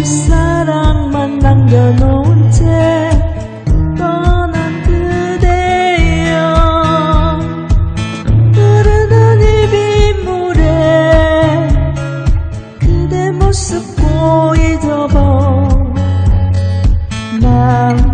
사랑만 남겨놓은 채 떠난 그대여. 흐르는 이 빗물에 그대 모습 보이더버 난